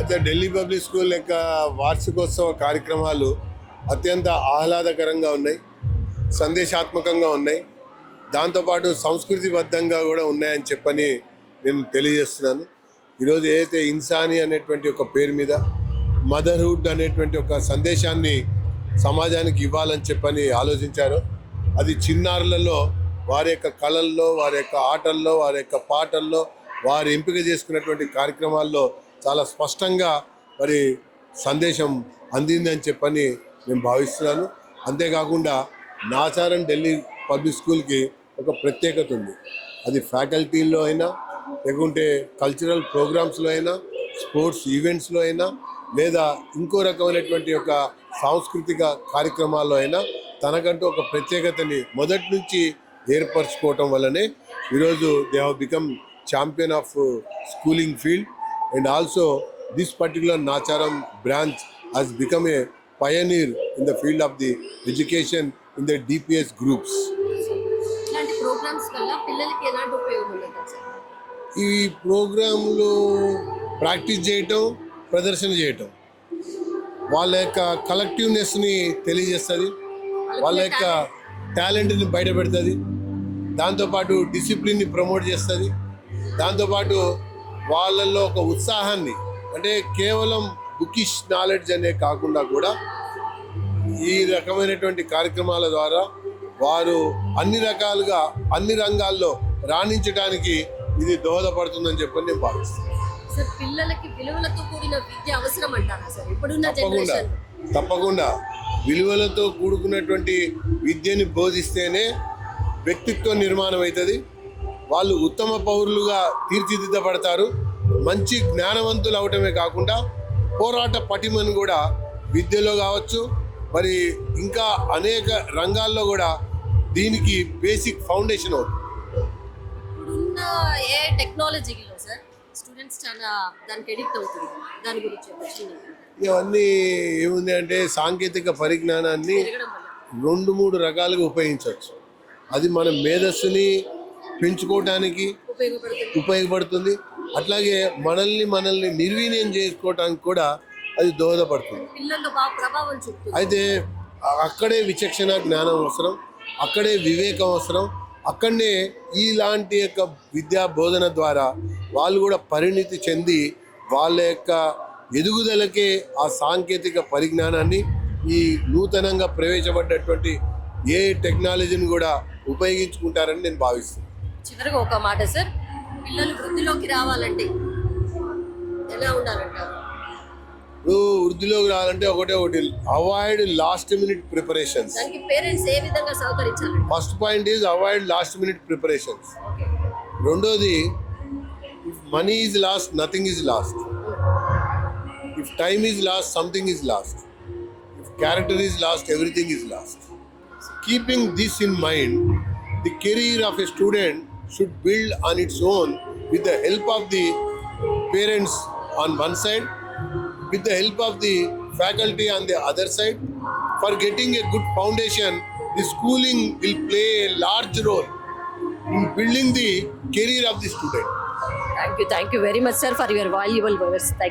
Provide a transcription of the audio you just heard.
అయితే Delhi public school యొక్క వార్షికోత్సవ కార్యక్రమాలు అత్యంత ఆహ్లాదకరంగా ఉన్నాయి సందేశాత్మకంగా ఉన్నాయి. దాంతోపాటు సంస్కృతిబద్ధంగా కూడా ఉన్నాయని చెప్పని నేను తెలియజేస్తున్నాను. ఈరోజు ఏదైతే ఇన్సాని అనేటువంటి ఒక పేరు మీద మదర్హుడ్ అనేటువంటి ఒక సందేశాన్ని సమాజానికి ఇవ్వాలని చెప్పని ఆలోచించారు. అది చిన్నారులలో వారి యొక్క కళల్లో వారి యొక్క ఆటల్లో వారి యొక్క పాటల్లో వారు ఎంపిక చేసుకున్నటువంటి కార్యక్రమాల్లో చాలా స్పష్టంగా మరి సందేశం అందిందని చెప్పని నేను భావిస్తున్నాను. అంతేకాకుండా నాచారం ఢిల్లీ పబ్లిక్ స్కూల్కి ఒక ప్రత్యేకత ఉంది. అది ఫ్యాకల్టీల్లో అయినా లేకుంటే కల్చరల్ ప్రోగ్రామ్స్లో అయినా స్పోర్ట్స్ ఈవెంట్స్లో అయినా లేదా ఇంకో రకమైనటువంటి ఒక సాంస్కృతిక కార్యక్రమాల్లో అయినా తనకంటూ ఒక ప్రత్యేకతని మొదటి నుంచి ఏర్పరచుకోవటం వల్లనే ఈరోజు they have become champion of schooling field and also this particular Nacharam branch has become a pioneer in the field of the education in the DPS groups ఇలాంటి ప్రోగ్రామ్స్ వల్ల పిల్లలకి ఎలాంటి ఉపయోగం ఉంటుంది సార్? ఈ ప్రోగ్రాంలు ప్రాక్టీస్ చేయటం ప్రదర్శన చేయటం. వాళ్ళ యొక్క కలెక్టివ్నెస్ని తెలియజేస్తుంది. వాళ్ళ యొక్క టాలెంట్ని బయటపెడుతుంది. దాంతోపాటు డిసిప్లిన్ని ప్రమోట్ చేస్తుంది. దాంతోపాటు వాళ్ళల్లో ఒక ఉత్సాహాన్ని అంటే కేవలం బుకిష్ నాలెడ్జ్ అనే కాకుండా కూడా ఈ రకమైనటువంటి కార్యక్రమాల ద్వారా వారు అన్ని రకాలుగా అన్ని రంగాల్లో రాణించడానికి ఇది దోహదపడుతుందని చెప్పని నేను భావిస్తాను సార్ పిల్లలకి విలువలతో కూడిన విద్య అవసరం అంటారా సార్? ఇప్పుడున్న తప్పకుండా తప్పకుండా. విలువలతో కూడుకున్నటువంటి విద్యని బోధిస్తేనే వ్యక్తిత్వ నిర్మాణం అవుతుంది. వాళ్ళు ఉత్తమ పౌరులుగా తీర్చిదిద్దబడతారు. మంచి జ్ఞానవంతులు అవటమే కాకుండా పోరాట పటిమను కూడా విద్యలో కావచ్చు మరి ఇంకా అనేక రంగాల్లో కూడా దీనికి బేసిక్ ఫౌండేషన్ అవుతుంది. ఇప్పుడున్న ఏ టెక్నాలజీలో సార్ స్టూడెంట్స్ చాలా దానికి ఎడిక్ట్ అవుతుంది దాని గురించి చెప్పండి. ఇవన్నీ ఏముంది అంటే సాంకేతిక పరిజ్ఞానాన్ని రెండు మూడు రకాలుగా ఉపయోగించవచ్చు. అది మన మేధస్సుని పెంచుకోవటానికి ఉపయోగపడుతుంది. అట్లాగే మనల్ని మనల్ని నిర్వీర్యం చేసుకోవటానికి కూడా అది దోహదపడుతుంది. అయితే అక్కడే విచక్షణ జ్ఞానం అవసరం అక్కడే వివేకం అవసరం అక్కడనే ఇలాంటి యొక్క విద్యా బోధన ద్వారా వాళ్ళు కూడా పరిణితి చెంది వాళ్ళ యొక్క ఎదుగుదలకే ఆ సాంకేతిక పరిజ్ఞానాన్ని ఈ నూతనంగా ప్రవేశపడ్డటువంటి ఏ టెక్నాలజీని కూడా ఉపయోగించుకుంటారని నేను భావిస్తున్నాను. చివరిగా ఒక మాట సార్ పిల్లలు వృద్ధిలోకి రావాలంటే ఎలా ఉండాలంటారు ఇప్పుడు వృద్ధిలోకి రావాలంటే ఒకటే ఒకటి అవాయిడ్ లాస్ట్ మినిట్ ప్రిపరేషన్స్ దానికి పేరెంట్స్ ఏ విధంగా సహకరించాలంటే? First point is avoid last minute preparations రెండోది money is lost nothing is lost if time is lost something is lost if character is lost everything is lost keeping this in mind the career of a student should build on its own with the help of the parents on one side, with the help of the faculty on the other side. For getting a good foundation, the schooling will play a large role in building the career of the student. Thank you, thank you very much, sir, for your valuable words. Thank